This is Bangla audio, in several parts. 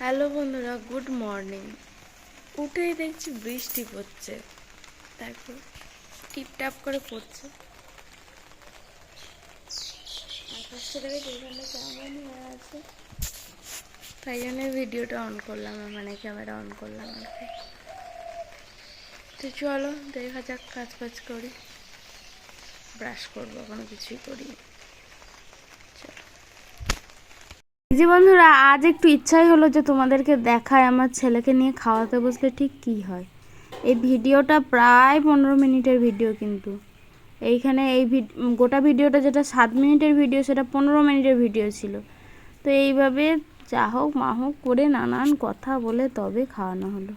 হ্যালো বন্ধুরা, গুড মর্নিং। উঠেই দেখছি বৃষ্টি পড়ছে। তারপর টিপটাপ করে পড়ছে। আকাশটা হয়ে আছে। তাই জন্য ভিডিওটা অন করলাম মানে ক্যামেরা অন করলাম আর কি। তো চলো, দেখা যাক কাজ বাজ করি। ব্রাশ করব, কোনো কিছুই করি এই যে বন্ধুরা আজ একটু ইচ্ছাই হলো যে তোমাদেরকে দেখায় আমার ছেলেকে নিয়ে খাওয়াতে বসলে ঠিক কি হয়। এই ভিডিওটা প্রায় পনেরো মিনিটের ভিডিও কিন্তু। এইখানে এই ভিড- গোটা ভিডিওটা যেটা সাত মিনিটের ভিডিও সেটা পনেরো মিনিটের ভিডিও ছিল। তো এইভাবে যা হোক মা হোক করে নানান কথা বলে তবে খাওয়ানো হলো।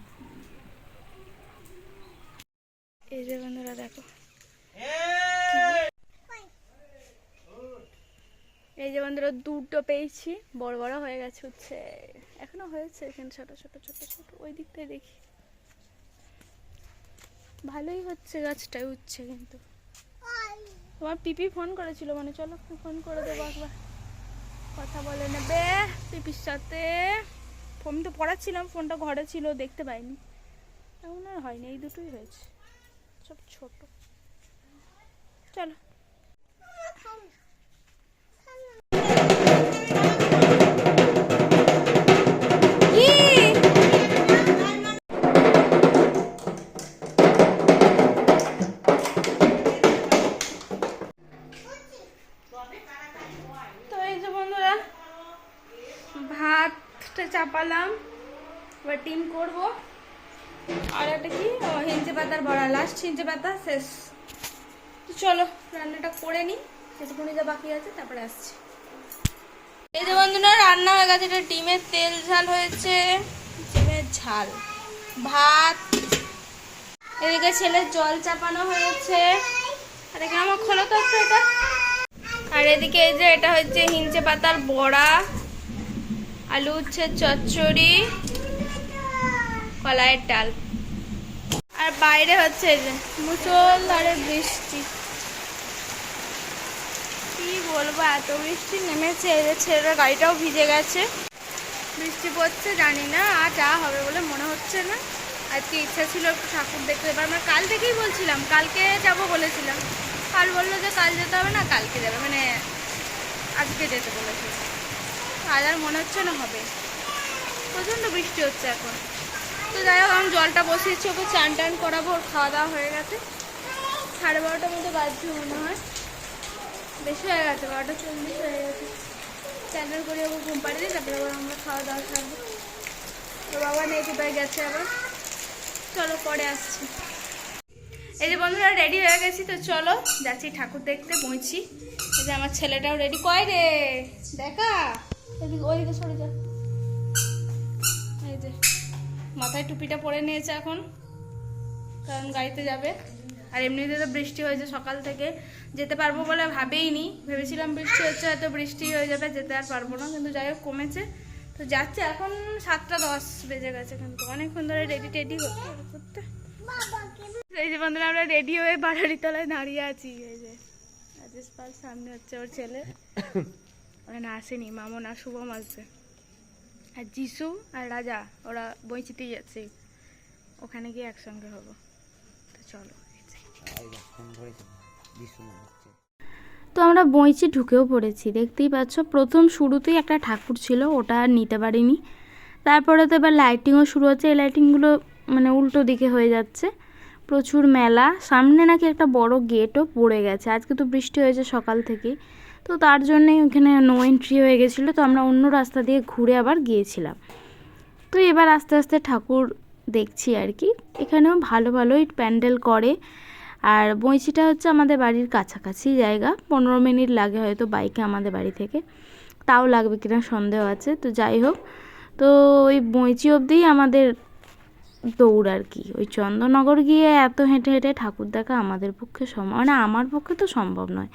এই যে বন্ধুরা দেখো। এই যে বন্ধুরা দুটো পেয়েছি, বড় বড় হয়ে গেছে হচ্ছে, এখনও হয়েছে এখানে ছোট ছোট ছোট ছোট, ওই দিকটাই দেখি। ভালোই হচ্ছে গাছটাই উঠছে কিন্তু। তোমার পিপি ফোন করেছিল মানে চলো ফোন করে দেবো একবার। কথা বলে নেবে পিপির সাথে। ফোন তো পড়াচ্ছিলাম, ফোনটা ঘরে ছিল, দেখতে পাইনি। এমন আর হয়নি, এই দুটোই হয়েছে। সব ছোট। চলো। এবার ডিম করব। আর একটা কি? হিঞ্চে পাতার বড়া। লাস্ট হিঞ্চে পাতা, শেষ। তো চলো, রান্নাটা করে নিই। যেটুকুনি যা বাকি আছে, তারপরে আসছি। এই যে বন্ধুরা, রান্না হয়ে গেছে। এটা ডিমের তেল ঝাল হয়েছে। ডিমের ঝাল। ভাত। এদিকে ছেলের জল চাপানো হয়েছে। আর এদিকে আমার খোলো তো একটু এটা। আর এদিকে এই যে, এটা হচ্ছে হিঞ্চে পাতার বড়া। আলু উচ্ছে চচ্চড়ি। কলাইয়ের ডাল। আর বাইরে হচ্ছে মুসলধারে বৃষ্টি। কি বলব, এত বৃষ্টি নেমেছে যে ছেলের গাড়িটাও ভিজে গেছে। বৃষ্টি পড়ছে, জানি না আর যা হবে বলে মনে হচ্ছে না। আজকে ইচ্ছা ছিল একটু ঠাকুর দেখতে এবার আমরা কাল থেকেই বলছিলাম, কালকে যাব বলেছিলাম। কাল বলল যে কাল যেতে হবে না, কালকে যাবে। মানে আজকে যেতে বলেছে। আজ আর মনে হচ্ছে না হবে। প্রচণ্ড বৃষ্টি হচ্ছে এখন। তো যাই হোক, আমি জলটা বসিয়েছি, ওকে চান টান করাবো, ওর খাওয়া দাওয়া হয়ে গেছে। সাড়ে বারোটার মতো বাজছে মনে হয়। বেশি হয়ে গেছে, বারোটা চল্লিশ হয়ে গেছে। চান টান করে ওকে ঘুম পাড়িয়ে দিই, তারপরে আবার আমরা খাওয়া দাওয়া খাব তো বাবা নেই কোথায় গেছে আবার। চলো পরে আসছি। এই যে বন্ধুরা রেডি হয়ে গেছি, তো চলো যাচ্ছি ঠাকুর দেখতে পৌঁছি এই যে আমার ছেলেটাও রেডি কয় রে? দেখা। এদিকে ওইদিকে সরে যে। মাথায় টুপিটা পরে নিয়েছে এখন, কারণ গাড়িতে যাবে। আর এমনিতে তো বৃষ্টি হয়েছে সকাল থেকে, যেতে পারব বলে ভাবেইনি। ভেবেছিলাম বৃষ্টি হচ্ছে, হয়তো বৃষ্টি হয়ে যাবে, যেতে আর পারব না, কিন্তু যাই হোক কমেছে। তো যাচ্ছে, এখন সাতটা দশ বেজে গেছে কিন্তু, অনেকক্ষণ ধরে রেডি টেডি করতে এই যে বন্ধুরা, আমরা রেডি হয়ে বাড়ারি তলায় দাঁড়িয়ে আছি। এই যে রাজেশ পাল, সামনে হচ্ছে ওর ছেলে। ওখানে আসেনি মামন আর শুভম আসবে। আর যিশু আর রাজা ওরা বইচিতেই যাচ্ছে। ওখানে গিয়ে একসঙ্গে হব। তো চলো। তো আমরা বইচি ঢুকেও পড়েছি। দেখতেই পাচ্ছ প্রথম শুরুতেই একটা ঠাকুর ছিল ওটা আর নিতে পারিনি। তারপরে তো এবার লাইটিংও শুরু হচ্ছে এই লাইটিংগুলো মানে উল্টো দিকে হয়ে যাচ্ছে। প্রচুর মেলা সামনে নাকি একটা বড় গেটও পড়ে গেছে। আজকে তো বৃষ্টি হয়েছে সকাল থেকে তো তার জন্যই ওখানে নো এন্ট্রি হয়ে গেছিল, তো আমরা অন্য রাস্তা দিয়ে ঘুরে আবার গিয়েছিলাম। তো এবার আস্তে আস্তে ঠাকুর দেখছি আর কি। এখানেও ভালো ভালোই প্যান্ডেল করে। আর বইচিটা হচ্ছে আমাদের বাড়ির কাছাকাছি জায়গা, পনেরো মিনিট লাগে হয়তো বাইকে আমাদের বাড়ি থেকে। তাও লাগবে কিনা সন্দেহ আছে, তো যাই হোক। তো ওই বইচি অবধিই আমাদের দৌড় আর কি। ওই চন্দননগর গিয়ে এত হেঁটে হেঁটে ঠাকুর দেখা আমাদের পক্ষে সম্ভব মানে আমার পক্ষে তো সম্ভব নয়।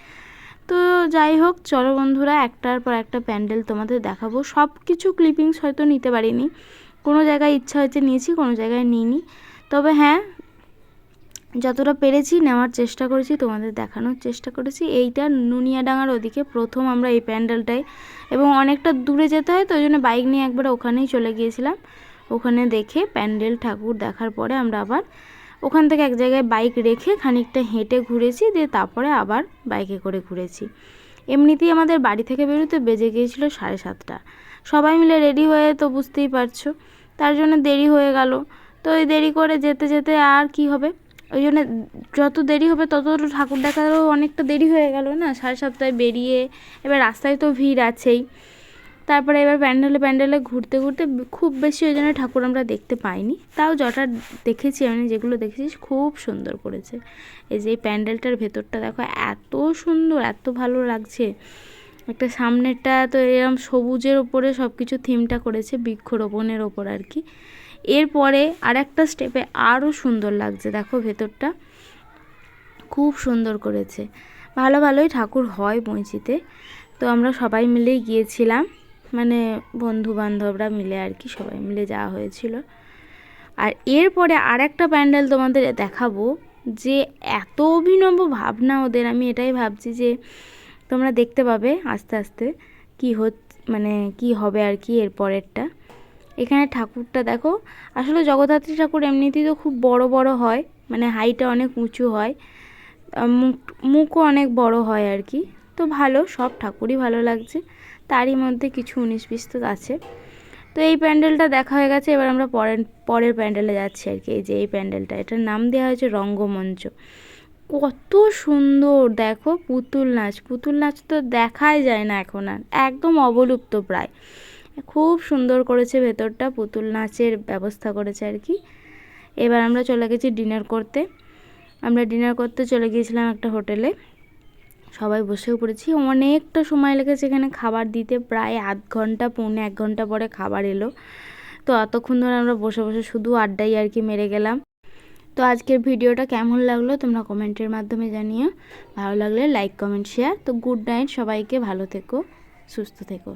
তো যাই হোক, চলো বন্ধুরা, একটার পর একটা প্যান্ডেল তোমাদের দেখাবো। সব কিছু ক্লিপিংস হয়তো নিতে পারিনি। কোনো জায়গায় ইচ্ছা হয়েছে নিয়েছি, কোনো জায়গায় নিইনি। তবে হ্যাঁ যতটা পেরেছি নেওয়ার চেষ্টা করেছি, তোমাদের দেখানোর চেষ্টা করেছি। এইটা নুনিয়াডাঙ্গার ওদিকে প্রথম আমরা এই প্যান্ডেলটায়। এবং অনেকটা দূরে যেতে হয়, তো ওই জন্য বাইক নিয়ে একবার ওখানেই চলে গিয়েছিলাম। ওখানে দেখে প্যান্ডেল ঠাকুর দেখার পরে আমরা আবার ওখান থেকে এক জায়গায় বাইক রেখে খানিকটা হেঁটে ঘুরেছি, দিয়ে তারপরে আবার বাইকে করে ঘুরেছি। এমনিতেই আমাদের বাড়ি থেকে বেরোতে বেজে গিয়েছিল সাড়ে সাতটা। সবাই মিলে রেডি হয়ে তো বুঝতেই পারছ, তার জন্য দেরি হয়ে গেল। তো ওই দেরি করে যেতে যেতে আর কি হবে? ওই জন্য যত দেরি হবে তত ঠাকুর দেখারও অনেকটা দেরি হয়ে গেল না? সাড়ে সাতটায় বেরিয়ে, এবার রাস্তায় তো ভিড় আছেই। তারপরে এবার প্যান্ডেলে প্যান্ডেলে ঘুরতে ঘুরতে খুব বেশি ওই জন্য ঠাকুর আমরা দেখতে পাইনি। তাও যটা দেখেছি আমি, যেগুলো দেখেছি, খুব সুন্দর করেছে। এই যে এই প্যান্ডেলটার ভেতরটা দেখো, এত সুন্দর, এত ভালো লাগছে। একটা সামনেরটা তো এরকম সবুজের ওপরে সব কিছু থিমটা করেছে, বৃক্ষরোপণের ওপর আর কি। এরপরে আর একটা স্টেপে আরও সুন্দর লাগছে, দেখো ভেতরটা। খুব সুন্দর করেছে। ভালো ভালোই ঠাকুর হয় মসজিদে তো আমরা সবাই মিলেই গিয়েছিলাম। মানে বন্ধু বান্ধবরা মিলে আর কি, সবাই মিলে যাওয়া হয়েছিল। আর এরপরে আর একটা প্যান্ডেল তোমাদের দেখাবো যে এত অভিনব ভাবনা ওদের, আমি এটাই ভাবছি যে তোমরা দেখতে পাবে আস্তে আস্তে কি হচ্ছে মানে কি হবে আর কি এর পরেরটা। এখানে ঠাকুরটা দেখো, আসলে জগদ্ধাত্রী ঠাকুর এমনিতেই তো খুব বড় বড় হয় মানে হাইটটা অনেক উঁচু হয় মুখ, মুখও অনেক বড় হয় আর কি। তো ভালো, সব ঠাকুরই ভালো লাগছে। তারই মধ্যে কিছু উনিশ বিশ তো আছে। তো এই প্যান্ডেলটা দেখা হয়ে গেছে, এবার আমরা পরের পরের প্যান্ডেলে যাচ্ছি আর কি। এই যে এই প্যান্ডেলটা, এটার নাম দেওয়া হয়েছে রঙ্গমঞ্চ। কত সুন্দর, দেখো পুতুল নাচ পুতুল নাচ তো দেখাই যায় না এখন আর, একদম অবলুপ্ত প্রায়। খুব সুন্দর করেছে ভেতরটা, পুতুল নাচের ব্যবস্থা করেছে আর কি। এবার আমরা চলে গেছি ডিনার করতে। আমরা ডিনার করতে চলে গিয়েছিলাম একটা হোটেলে। সবাই বসেও পড়েছি। অনেকটা সময় লেগেছে এখানে খাবার দিতে। প্রায় আধ ঘণ্টা, পৌনে এক ঘণ্টা পরে খাবার এলো। তো অতক্ষণ ধরে আমরা বসে বসে শুধু আড্ডাই আর কি মেরে গেলাম। তো আজকের ভিডিওটা কেমন লাগল তোমরা কমেন্টের মাধ্যমে জানিও। ভালো লাগলে লাইক, কমেন্ট, শেয়ার। তো গুড নাইট, সবাইকে ভালো থেকো, সুস্থ থেকো।